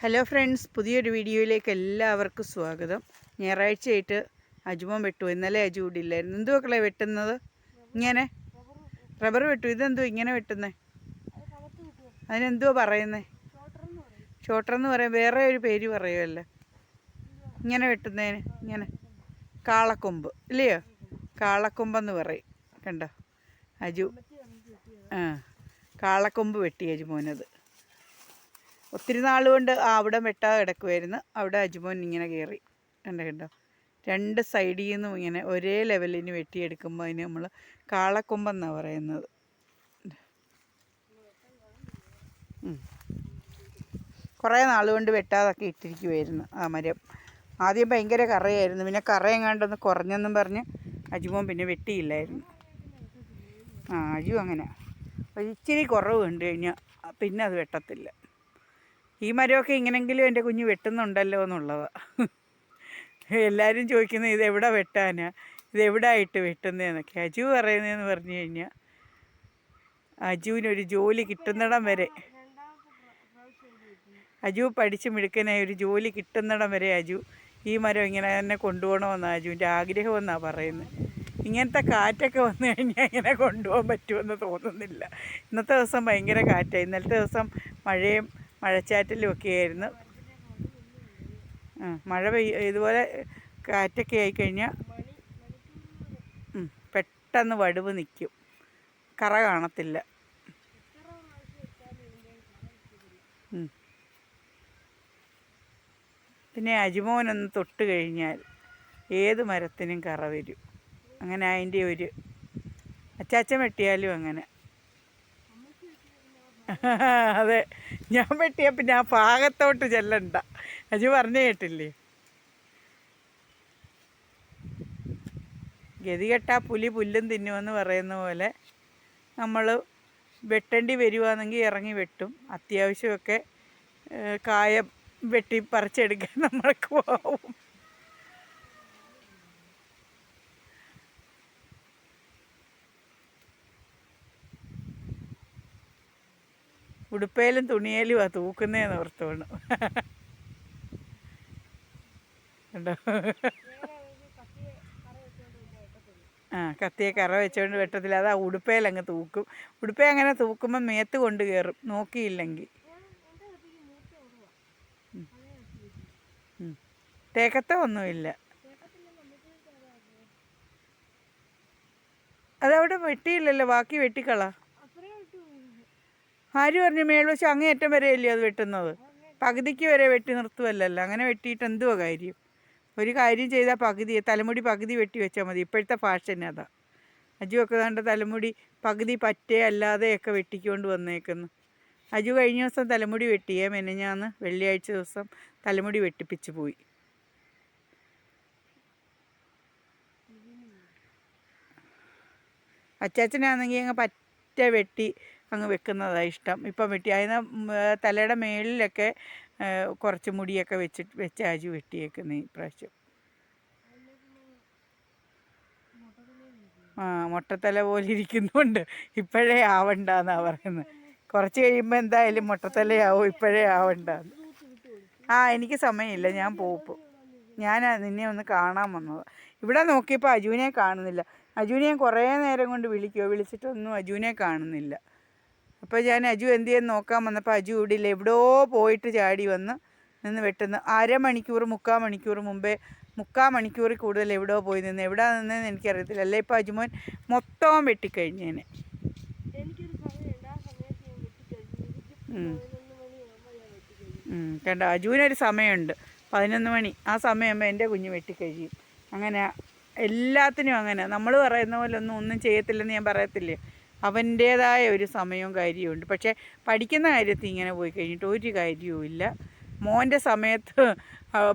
Hello friends പുതിയൊരു വീഡിയോയിലേക്ക് എല്ലാവർക്കും സ്വാഗതം. ഞായറാഴ്ചയായിട്ട് അജുമോൻ വെട്ടു. ഇന്നലെ അജു ഇവിടെ ഇല്ലായിരുന്നു. എന്തു വെട്ടുന്നത്? ഇങ്ങനെ? റബ്ബർ വെട്ടു. ഇതെന്തോ ഇങ്ങനെ വെട്ടുന്നേ? അതിനെന്തുവാ പറയുന്നേ? ഷോട്ടർ എന്ന് പറയാൻ വേറെ ഒരു പേര് പറയുമല്ലോ ഇങ്ങനെ വെട്ടുന്നതിന്. ഇങ്ങനെ. കാളക്കൊമ്പ്. ഇല്ലയോ? കാളക്കൊമ്പെന്ന് പറയും. കണ്ടോ? അജു. ആ. കാളക്കൊമ്പ് വെട്ടി അജുമോനത്. ഒത്തിരി നാൾ കൊണ്ട് ആ അവിടെ വെട്ടാതെ കിടക്കുമായിരുന്നു അവിടെ അജുമോൻ ഇങ്ങനെ കയറി. കണ്ടോ കണ്ടോ? രണ്ട് സൈഡിൽ നിന്നും ഇങ്ങനെ ഒരേ ലെവലിന് വെട്ടിയെടുക്കുമ്പോൾ അതിന് നമ്മൾ കാളക്കൊമ്പെന്നാണ് പറയുന്നത്. കുറേ നാൾ കൊണ്ട് വെട്ടാതൊക്കെ ഇട്ടിരിക്കുമായിരുന്നു ആ മരം. ആദ്യം ഭയങ്കര കറയായിരുന്നു. പിന്നെ കറയെങ്ങാണ്ടൊന്ന് കുറഞ്ഞെന്നും പറഞ്ഞ് അജുമോൻ പിന്നെ വെട്ടിയില്ലായിരുന്നു. ആ അജു അങ്ങനെ. ഇച്ചിരി കുറവ് കണ്ടു കഴിഞ്ഞാൽ പിന്നെ അത് വെട്ടത്തില്ല. ഈ മരമൊക്കെ ഇങ്ങനെങ്കിലും എന്റെ കുഞ്ഞ് വെട്ടുന്നുണ്ടല്ലോ എന്നുള്ളതാണ് എല്ലാവരും ചോദിക്കുന്നത് ഇത് എവിടെ വെട്ടാനാ? ഇത് എവിടെ ആയിട്ട് വെട്ടുന്നതെന്നൊക്കെ അജു പറയുന്നതെന്ന് പറഞ്ഞു കഴിഞ്ഞാൽ അജുവിനൊരു ജോലി കിട്ടുന്നിടം വരെ അജു പഠിച്ച് മിടുക്കനായി ഒരു ജോലി കിട്ടുന്നിടം വരെ അജു ഈ മരം ഇങ്ങനെ തന്നെ കൊണ്ടുപോകണമെന്നാണ് അജുവിന്റെ ആഗ്രഹമെന്നാണ് പറയുന്നത് ഇങ്ങനത്തെ കാറ്റൊക്കെ വന്നു കഴിഞ്ഞാൽ ഇങ്ങനെ കൊണ്ടുപോകാൻ പറ്റുമെന്ന് തോന്നുന്നില്ല. ഇന്നത്തെ ദിവസം ഭയങ്കര കാറ്റായി ഇന്നലത്തെ ദിവസം മഴയും മഴച്ചാറ്റലും ഒക്കെ ആയിരുന്നു മഴ പെയ്യ ഇതുപോലെ കാറ്റൊക്കെ ആയിക്കഴിഞ്ഞാൽ പെട്ടെന്ന് വടുവ് നിൽക്കും കറ കാണത്തില്ല. പിന്നെ അജിമോനൊന്ന് തൊട്ട് കഴിഞ്ഞാൽ ഏത് മരത്തിനും കറ വരും. അങ്ങനെ അതിന്റെ ഒരു അച്ചാച്ചൻ വെട്ടിയാലും അങ്ങനെ. അതെ. ഞാൻ വെട്ടിയ പിന്നെ ആ ഭാഗത്തോട്ട് ചെല്ലണ്ട. അജു പറഞ്ഞു കേട്ടില്ലേ? ഗതികെട്ടാ പുലി പുല്ലും തിന്നുമെന്ന് പറയുന്ന പോലെ നമ്മൾ വെട്ടേണ്ടി വരുവാണെങ്കിൽ ഇറങ്ങി വെട്ടും. അത്യാവശ്യമൊക്കെ കായ വെട്ടി പറിച്ചെടുക്കാൻ നമ്മൾക്ക് പോവും. ഉടുപ്പയിലും തുണിയേലും ആ തൂക്കുന്നതെന്ന് ഓർത്തോണ് കണ്ടോ? ആ കത്തിയെ കറ വെച്ചുകൊണ്ട് വെട്ടത്തില്ല. അത് ആ അങ്ങ് തൂക്കും. ഉടുപ്പ അങ്ങനെ തൂക്കുമ്പോൾ മേത്ത് കൊണ്ട് കയറും നോക്കിയില്ലെങ്കിൽ. തേക്കത്ത ഒന്നുമില്ല. അതവിടെ വെട്ടിയില്ലല്ലോ. ബാക്കി വെട്ടിക്കള. ആര് പറഞ്ഞു മേൽവശം അങ്ങേയറ്റം വരെയല്ലേ അത് വെട്ടുന്നത്? പകുതിക്ക് വരെ വെട്ടി നിർത്തുമല്ലല്ലോ അങ്ങനെ വെട്ടിയിട്ട് എന്തുവാ കാര്യം? ഒരു കാര്യം ചെയ്താൽ പകുതി തലമുടി പകുതി വെട്ടി വെച്ചാൽ മതി. ഇപ്പോഴത്തെ ഫാഷൻ അതാ. ഒക്കെ കണ്ട തലമുടി പകുതി പറ്റേ അല്ലാതെയൊക്കെ വെട്ടിക്കൊണ്ട് വന്നേക്കുന്നു. അജു കഴിഞ്ഞ ദിവസം തലമുടി വെട്ടിയേ മെനഞ്ഞാന്ന് വെള്ളിയാഴ്ച ദിവസം തലമുടി വെട്ടിപ്പിച്ച് പോയി. അച്ചാച്ചനാണെങ്കിൽ അങ്ങ് പറ്റ വെട്ടി അങ്ങ് വെക്കുന്നതാണ് ഇഷ്ടം. ഇപ്പം വെട്ടി അതിന് തലയുടെ മേളിലൊക്കെ കുറച്ച് മുടിയൊക്കെ വെച്ചിട്ട് വെച്ച് അജു വെട്ടിയേക്കുന്ന ഈ പ്രാവശ്യം. ആ മുട്ടത്തല പോലെ ഇരിക്കുന്നുണ്ട്. ഇപ്പോഴേ ആവണ്ടെന്നാണ് പറയുന്നത് കുറച്ച് കഴിയുമ്പോൾ എന്തായാലും മുട്ടത്തലയാവും ഇപ്പോഴേ ആവണ്ടെന്ന്. ആ എനിക്ക് സമയമില്ല. ഞാൻ പോവും ഞാൻ നിന്നെ ഒന്ന് കാണാൻ വന്നത്. ഇവിടെ നോക്കിയപ്പോൾ അജുവിനെ കാണുന്നില്ല. അജുവിനെ കുറേ നേരം കൊണ്ട് വിളിക്കുമോ വിളിച്ചിട്ടൊന്നും അജുവിനെ കാണുന്നില്ല. അപ്പോൾ ഞാൻ അജു എന്ത് ചെയ്യാൻ നോക്കാൻ വന്നപ്പോൾ അജു ഇവിടെ ഇല്ല എവിടെയോ പോയിട്ട് ചാടി വന്ന് നിന്ന് വെട്ടുന്ന. അരമണിക്കൂർ മുക്കാൽ മണിക്കൂർ മുമ്പേ മുക്കാൽ മണിക്കൂറിൽ കൂടുതൽ എവിടെയോ പോയി നിന്ന് എവിടെ നിന്നെന്ന് എനിക്കറിയത്തില്ല. അല്ലേ ഇപ്പോൾ അജുമോൻ? മൊത്തം വെട്ടിക്കഴിഞ്ഞേനെ. കണ്ട? അജുവിനൊരു സമയമുണ്ട്. പതിനൊന്ന് മണി ആ സമയമാകുമ്പോൾ എന്റെ കുഞ്ഞ് വെട്ടിക്കഴിയും. അങ്ങനെ എല്ലാത്തിനും അങ്ങനെ. നമ്മൾ പറയുന്ന പോലെ ഒന്നും ഒന്നും ചെയ്യത്തില്ലെന്ന് ഞാൻ പറയത്തില്ലേ? അവന്റേതായ ഒരു സമയവും കാര്യവുമുണ്ട്. പക്ഷേ പഠിക്കുന്ന കാര്യത്തിൽ ഇങ്ങനെ പോയി കഴിഞ്ഞിട്ട് ഒരു കാര്യവും ഇല്ല. മോന്റെ സമയത്ത്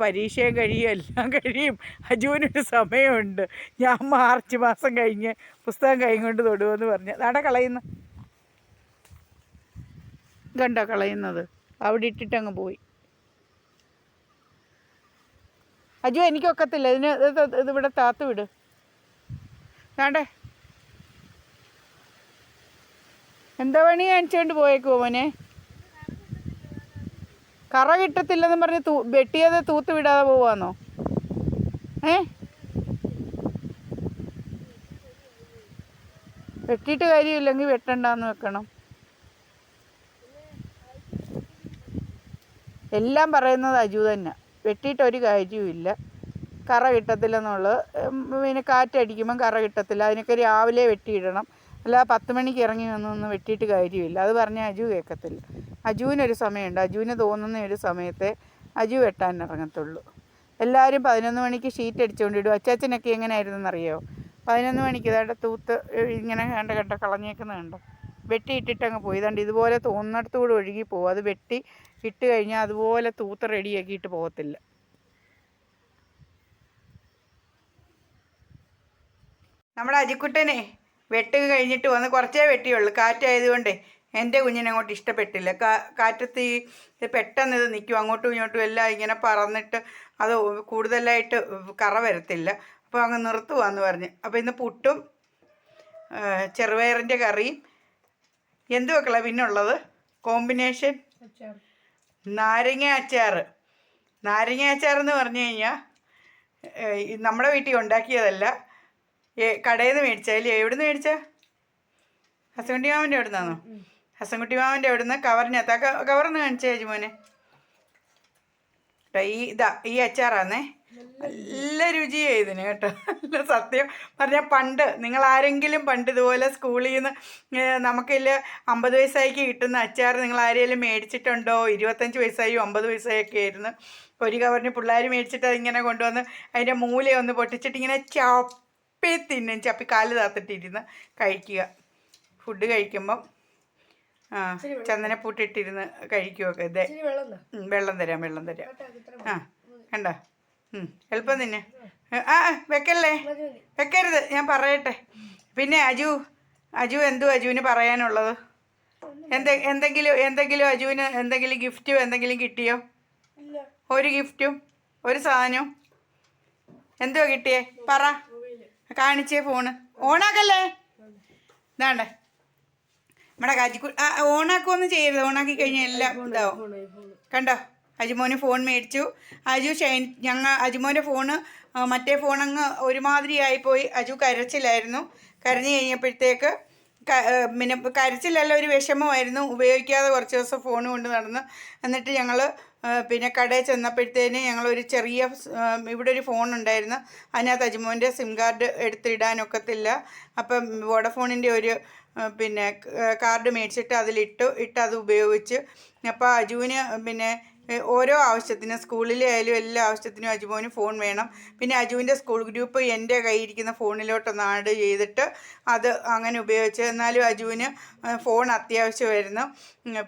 പരീക്ഷയും കഴിയും എല്ലാം കഴിയും. അജുവിനൊരു സമയമുണ്ട്. ഞാൻ മാർച്ച് മാസം കഴിഞ്ഞ് പുസ്തകം കൈ കൊണ്ട് തൊടുമെന്ന് പറഞ്ഞ്. അതാടെ കളയുന്ന? കണ്ടോ കളയുന്നത്? അവിടെ ഇട്ടിട്ടങ്ങ് പോയി. അജു എനിക്കൊക്കത്തില്ല. ഇതിന് ഇത് ഇവിടെ താത്ത് വിട്. വേണ്ടേ? എന്താ പണി കാണിച്ചുകൊണ്ട് പോയേക്കുവോ മോനെ? കറ കിട്ടത്തില്ലെന്ന് പറഞ്ഞ് തൂ വെട്ടിയത് തൂത്ത് വിടാതെ പോവാന്നോ? ഏ? വെട്ടിയിട്ട് കാര്യമില്ലെങ്കിൽ വെട്ടണ്ടെന്ന് വെക്കണം. എല്ലാം പറയുന്നത് അജു തന്നെ. വെട്ടിയിട്ട് ഒരു കാര്യവുമില്ല. കറ കിട്ടത്തില്ലെന്നുള്ളത് പിന്നെ കാറ്റടിക്കുമ്പം കറ കിട്ടത്തില്ല. അതിനൊക്കെ രാവിലെ വെട്ടിയിടണം. അല്ല പത്ത് മണിക്ക് ഇറങ്ങി വന്നൊന്ന് വെട്ടിയിട്ട് കാര്യമില്ല. അത് പറഞ്ഞാൽ അജു കേൾക്കത്തില്ല അജുവിനൊരു സമയമുണ്ട്. അജുവിന് തോന്നുന്ന ഒരു സമയത്തെ അജു വെട്ടാൻ ഇറങ്ങത്തുള്ളൂ. എല്ലാവരും പതിനൊന്ന് മണിക്ക് ഷീറ്റ് അടിച്ചുകൊണ്ട് ഇടും അച്ചാച്ചനൊക്കെ എങ്ങനെയായിരുന്നെന്നറിയോ? പതിനൊന്ന് മണിക്ക് ഇതാണ്ട് തൂത്ത് ഇങ്ങനെ കണ്ട കണ്ട കളഞ്ഞേക്കുന്നത് കണ്ടോ? വെട്ടിയിട്ടിട്ട് അങ്ങ് പോയി. ഇതാണ്ട് ഇതുപോലെ തോന്നിടത്തുകൂടെ ഒഴുകി പോകും. അത് വെട്ടി ഇട്ട് കഴിഞ്ഞാൽ അതുപോലെ തൂത്ത് റെഡിയാക്കിയിട്ട് പോകത്തില്ല. നമ്മുടെ അജിക്കുട്ടനെ വെട്ട് കഴിഞ്ഞിട്ട് വന്ന് കുറച്ചേ വെട്ടിയുള്ളൂ. കാറ്റായതുകൊണ്ട് എന്റെ കുഞ്ഞിനെ അങ്ങോട്ട് ഇഷ്ടപ്പെട്ടില്ല. കാ കാറ്റത്ത് ഈ പെട്ടെന്ന് ഇത് നിൽക്കും. അങ്ങോട്ടും ഇങ്ങോട്ടും എല്ലാം ഇങ്ങനെ പറന്നിട്ട് അത് കൂടുതലായിട്ട് കറ വരത്തില്ല. അപ്പോൾ അങ്ങ് നിർത്തുവാന്ന് പറഞ്ഞ്. അപ്പോൾ ഇന്ന് പുട്ടും ചെറുപയറിന്റെ കറിയും. എന്ത് വെക്കളാ പിന്നുള്ളത്? കോമ്പിനേഷൻ? നാരങ്ങ അച്ചാർ. നാരങ്ങ അച്ചാർ എന്ന് പറഞ്ഞു കഴിഞ്ഞാൽ നമ്മുടെ വീട്ടിൽ ഉണ്ടാക്കിയതല്ല. കടയിൽ നിന്ന് മേടിച്ച അല്ലേ? എവിടുന്ന് മേടിച്ചാ? ഹസൻകുട്ടി മാമന്റെ എവിടെ നിന്നാണോ ഹസൻകുട്ടി മാമന്റെ എവിടെ നിന്ന് കവറിനകത്ത്. ആ കവറിന്ന് കാണിച്ചേ കേട്ടോ ഈ ഇതാ ഈ അച്ചാറാന്നേ. നല്ല രുചിയാണ് ഇതിന് കേട്ടോ. നല്ല സത്യം പറഞ്ഞാൽ പണ്ട് നിങ്ങൾ ആരെങ്കിലും പണ്ട് ഇതുപോലെ സ്കൂളിൽ നിന്ന് നമുക്കില്ല അമ്പത് വയസ്സായിക്ക് കിട്ടുന്ന അച്ചാർ നിങ്ങൾ ആരെങ്കിലും മേടിച്ചിട്ടുണ്ടോ? ഇരുപത്തഞ്ച് വയസ്സായും അമ്പത് വയസ്സായൊക്കെ ആയിരുന്നു. ഒരു കവറിന് പിള്ളേർ മേടിച്ചിട്ട് അതിങ്ങനെ കൊണ്ടുവന്ന് അതിന്റെ മൂലയൊന്ന് പൊട്ടിച്ചിട്ട് ഇങ്ങനെ ചപ്പി തിന്നും? ചപ്പി കാൽ താത്തിട്ടിരുന്ന് കഴിക്കുക. ഫുഡ് കഴിക്കുമ്പം ആ ചന്ദനപ്പൂട്ടിട്ടിരുന്ന് കഴിക്കുമൊക്കെ ഇതേ. വെള്ളം തരാം. വെള്ളം തരാം ആ കണ്ട? എളുപ്പം തന്നെ. ആ. വെക്കല്ലേ. വെക്കരുത് ഞാൻ പറയട്ടെ. പിന്നെ അജു അജു എന്തു അജുവിന് പറയാനുള്ളത്? എന്തെ എന്തെങ്കിലും എന്തെങ്കിലും അജുവിന് എന്തെങ്കിലും ഗിഫ്റ്റോ എന്തെങ്കിലും കിട്ടിയോ? ഒരു ഗിഫ്റ്റും ഒരു സാധനവും. എന്തുവാ കിട്ടിയേ? പറ. കാണിച്ചേ ഫോണ് ഓണാക്കല്ലേ? ഇതാണ്ടേ. നമ്മുടെ കാജിക്കു ആ ഓണാക്കുമൊന്നും ചെയ്യരുത്. ഓണാക്കി കഴിഞ്ഞാൽ എല്ലാം ഇതാവും. കണ്ടോ? അജിമോന് ഫോൺ മേടിച്ചു. അജു ഷൈൻ ഞങ്ങൾ അജിമോന്റെ ഫോണ് മറ്റേ ഫോണങ്ങ് ഒരുമാതിരി ആയിപ്പോയി. അജു കരച്ചിലായിരുന്നു. കരഞ്ഞു കഴിഞ്ഞപ്പോഴത്തേക്ക് പിന്നെ കരച്ചിലല്ല ഒരു വിഷമമായിരുന്നു. ഉപയോഗിക്കാതെ കുറച്ച് ദിവസം ഫോൺ കൊണ്ട് നടന്ന് എന്നിട്ട് ഞങ്ങൾ പിന്നെ കടയിൽ ചെന്നപ്പോഴത്തേന് ഞങ്ങളൊരു ചെറിയ ഇവിടെ ഒരു ഫോൺ ഉണ്ടായിരുന്നു. അതിനകത്ത് അജിമോന്റെ സിം കാർഡ് എടുത്തിടാനൊക്കത്തില്ല. അപ്പം വോഡഫോണിന്റെ ഒരു പിന്നെ കാർഡ് മേടിച്ചിട്ട് അതിലിട്ടു ഇട്ട് അത് ഉപയോഗിച്ച്. അപ്പോൾ അജുവിന് പിന്നെ ഓരോ ആവശ്യത്തിനും സ്കൂളിലെ ആയാലും എല്ലാ ആവശ്യത്തിനും അജുവിന് ഫോൺ വേണം. പിന്നെ അജുവിന്റെ സ്കൂൾ ഗ്രൂപ്പ് എന്റെ കയ്യിരിക്കുന്ന ഫോണിലോട്ടൊന്ന് ആഡ് ചെയ്തിട്ട് അത് അങ്ങനെ ഉപയോഗിച്ച് എന്നാലും അജുവിന് ഫോൺ അത്യാവശ്യമായിരുന്നു.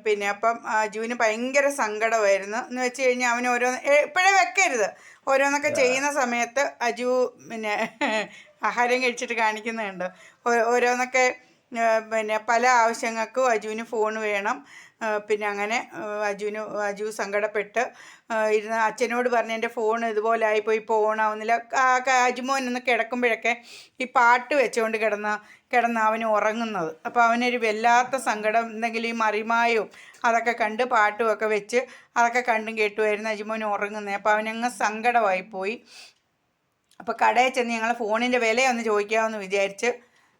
പിന്നെ അപ്പം അജുവിന് ഭയങ്കര സങ്കടമായിരുന്നു. എന്ന് വെച്ച് കഴിഞ്ഞാൽ അവന് ഓരോന്ന് എപ്പോഴേ വെക്കരുത്. ഓരോന്നൊക്കെ ചെയ്യുന്ന സമയത്ത് അജു പിന്നെ ആഹാരം കഴിച്ചിട്ട് കാണിക്കുന്നുണ്ട്. ഓരോന്നൊക്കെ പിന്നെ പല ആവശ്യങ്ങൾക്കും അജുവിന് ഫോൺ വേണം. പിന്നെ അങ്ങനെ അജുവിന് അജു സങ്കടപ്പെട്ട് ഇരുന്ന് അച്ഛനോട് പറഞ്ഞ് എന്റെ ഫോൺ ഇതുപോലെ ആയിപ്പോയി ഇപ്പോൾ ഓണാവുന്നില്ല അജുമോൻ ഒന്ന് കിടക്കുമ്പോഴൊക്കെ ഈ പാട്ട് വെച്ചുകൊണ്ട് കിടന്ന കിടന്ന് അവന് ഉറങ്ങുന്നത്. അപ്പോൾ അവനൊരു വല്ലാത്ത സങ്കടം എന്തെങ്കിലും ഈ മറിമായും അതൊക്കെ കണ്ട് പാട്ടും ഒക്കെ വെച്ച് അതൊക്കെ കണ്ടും കേട്ടുമായിരുന്നു അജുമോൻ ഉറങ്ങുന്നത്. അപ്പോൾ അവനങ്ങ് സങ്കടമായിപ്പോയി. അപ്പോൾ കടയിൽ ചെന്ന് ഞങ്ങൾ ഫോണിന്റെ വിലയൊന്ന് ചോദിക്കാമെന്ന് വിചാരിച്ച്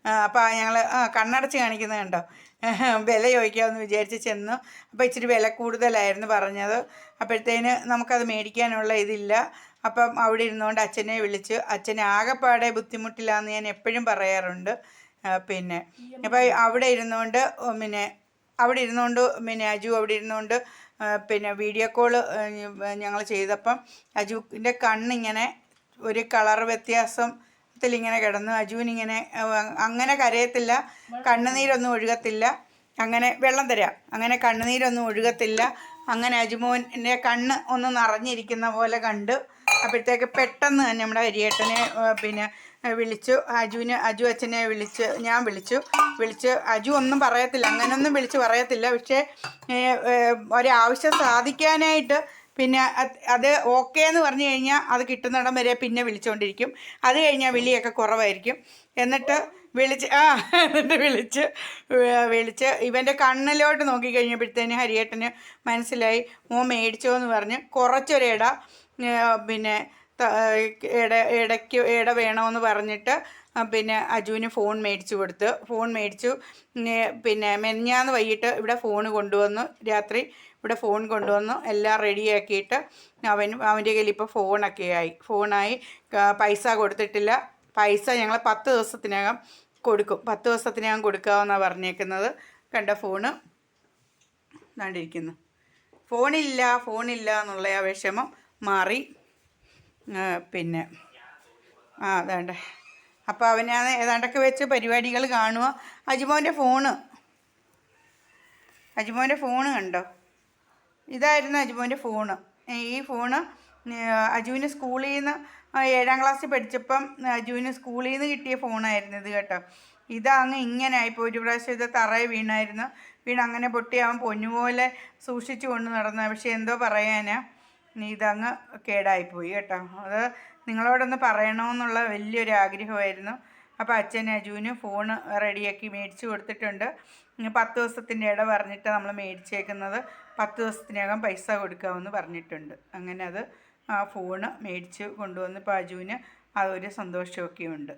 അപ്പോൾ ഞങ്ങൾ കണ്ണടച്ച് കാണിക്കുന്നത് കണ്ടോ? വില ചോദിക്കാമെന്ന് വിചാരിച്ച് ചെന്നു. അപ്പോൾ ഇച്ചിരി വില കൂടുതലായിരുന്നു പറഞ്ഞത്. അപ്പോഴത്തേന് നമുക്കത് മേടിക്കാനുള്ള ഇതില്ല. അപ്പം അവിടെ ഇരുന്നുകൊണ്ട് അച്ഛനെ വിളിച്ച്. അച്ഛനെ ആകെപ്പാടെ ബുദ്ധിമുട്ടില്ലാന്ന് ഞാൻ എപ്പോഴും പറയാറുണ്ട്. പിന്നെ. അപ്പോൾ അവിടെ ഇരുന്നുകൊണ്ട് പിന്നെ അവിടെ ഇരുന്നുകൊണ്ട് പിന്നെ അജു അവിടെ ഇരുന്നുകൊണ്ട് പിന്നെ വീഡിയോ കോൾ ഞങ്ങൾ ചെയ്തപ്പം അജുവിന്റെ കണ്ണിങ്ങനെ ഒരു കളർ വ്യത്യാസത്തിൽ ഇങ്ങനെ കിടന്നു. അജുവിൻ ഇങ്ങനെ അങ്ങനെ കരയത്തില്ല. കണ്ണുനീരൊന്നും ഒഴുകത്തില്ല. അങ്ങനെ വെള്ളം തരാം. അങ്ങനെ കണ്ണുനീരൊന്നും ഒഴുകത്തില്ല. അങ്ങനെ അജുമോന്റെ കണ്ണ് ഒന്ന് നിറഞ്ഞിരിക്കുന്ന പോലെ കണ്ടു. അപ്പോഴത്തേക്ക് പെട്ടെന്ന് തന്നെ നമ്മുടെ ഹരിയേട്ടനെ പിന്നെ വിളിച്ചു. അജുവിനെ അജു അച്ഛനെ വിളിച്ച് ഞാൻ വിളിച്ചു. വിളിച്ച് അജു ഒന്നും പറയത്തില്ല. അങ്ങനൊന്നും വിളിച്ച് പറയത്തില്ല. പക്ഷേ ഒരാവശ്യം സാധിക്കാനായിട്ട് പിന്നെ അത് ഓക്കെ എന്ന് പറഞ്ഞു കഴിഞ്ഞാൽ അത് കിട്ടുന്നിടം വരെ പിന്നെ വിളിച്ചുകൊണ്ടിരിക്കും അത് കഴിഞ്ഞാൽ വിളിയൊക്കെ കുറവായിരിക്കും. എന്നിട്ട് വിളിച്ച് ആ എന്നിട്ട് വിളിച്ച് വിളിച്ച് ഇവന്റെ കണ്ണിലോട്ട് നോക്കിക്കഴിഞ്ഞപ്പോഴത്തേന് ഹരിയേട്ടന് മനസ്സിലായി മോൻ മേടിച്ചോ എന്ന് പറഞ്ഞ് കുറച്ചൊരിട പിന്നെ ഇട ഇടയ്ക്ക് ഇട വേണമെന്ന് പറഞ്ഞിട്ട് പിന്നെ അജുവിന് ഫോൺ മേടിച്ചു കൊടുത്ത്. ഫോൺ മേടിച്ചു. പിന്നെ മെനഞ്ഞാന്ന് വൈകിട്ട് ഇവിടെ ഫോൺ കൊണ്ടുവന്നു. രാത്രി ഇവിടെ ഫോൺ കൊണ്ടുവന്നു. എല്ലാം റെഡിയാക്കിയിട്ട് അവൻ അവന്റെ കയ്യിൽ ഇപ്പോൾ ഫോണൊക്കെ ആയി. ഫോണായി പൈസ കൊടുത്തിട്ടില്ല. പൈസ ഞങ്ങൾ പത്ത് ദിവസത്തിനകം കൊടുക്കും. പത്ത് ദിവസത്തിനകം കൊടുക്കാമെന്നാണ് പറഞ്ഞേക്കുന്നത്. കണ്ട ഫോണ് കണ്ടിരിക്കുന്നു. ഫോണില്ല ഫോണില്ല എന്നുള്ള ആ വിഷമം മാറി. പിന്നെ. ആ അതാണ്ട്. അപ്പോൾ അവനാണ് ഏതാണ്ടൊക്കെ വെച്ച് പരിപാടികൾ കാണുക അജിമോന്റെ ഫോണ് അജിമോന്റെ ഫോണ് കണ്ടോ? ഇതായിരുന്നു അജുവിന്റെ ഫോണ്. ഈ ഫോണ് അജുവിന് സ്കൂളിൽ നിന്ന് ഏഴാം ക്ലാസ്സിൽ പഠിച്ചപ്പം അജുവിന് സ്കൂളിൽ നിന്ന് കിട്ടിയ ഫോണായിരുന്നു ഇത് കേട്ടോ. ഇതങ്ങ് ഇങ്ങനെ ആയിപ്പോൾ ഒരു പ്രാവശ്യം ഇത് തറയെ വീണായിരുന്നു. വീണ് അങ്ങനെ പൊട്ടി അവൻ പൊന്നുപോലെ സൂക്ഷിച്ചു കൊണ്ട് നടന്നു. പക്ഷേ എന്തോ പറയാനാ. ഇതങ്ങ് കേടായിപ്പോയി കേട്ടോ. അത് നിങ്ങളോടൊന്ന് പറയണമെന്നുള്ള വലിയൊരു ആഗ്രഹമായിരുന്നു അപ്പോൾ അച്ഛൻ അജുവിന് ഫോൺ റെഡിയാക്കി മേടിച്ചു കൊടുത്തിട്ടുണ്ട്. പത്ത് ദിവസത്തിന്റെ ഇട പറഞ്ഞിട്ട് നമ്മൾ മേടിച്ചേക്കുന്നത്. പത്ത് ദിവസത്തിനകം പൈസ കൊടുക്കാമെന്ന് പറഞ്ഞിട്ടുണ്ട്. അങ്ങനെ അത് ആ ഫോണ് മേടിച്ച് കൊണ്ടുവന്ന് ഇപ്പോൾ അജുവിന് ആ ഒരു സന്തോഷമൊക്കെ ഉണ്ട്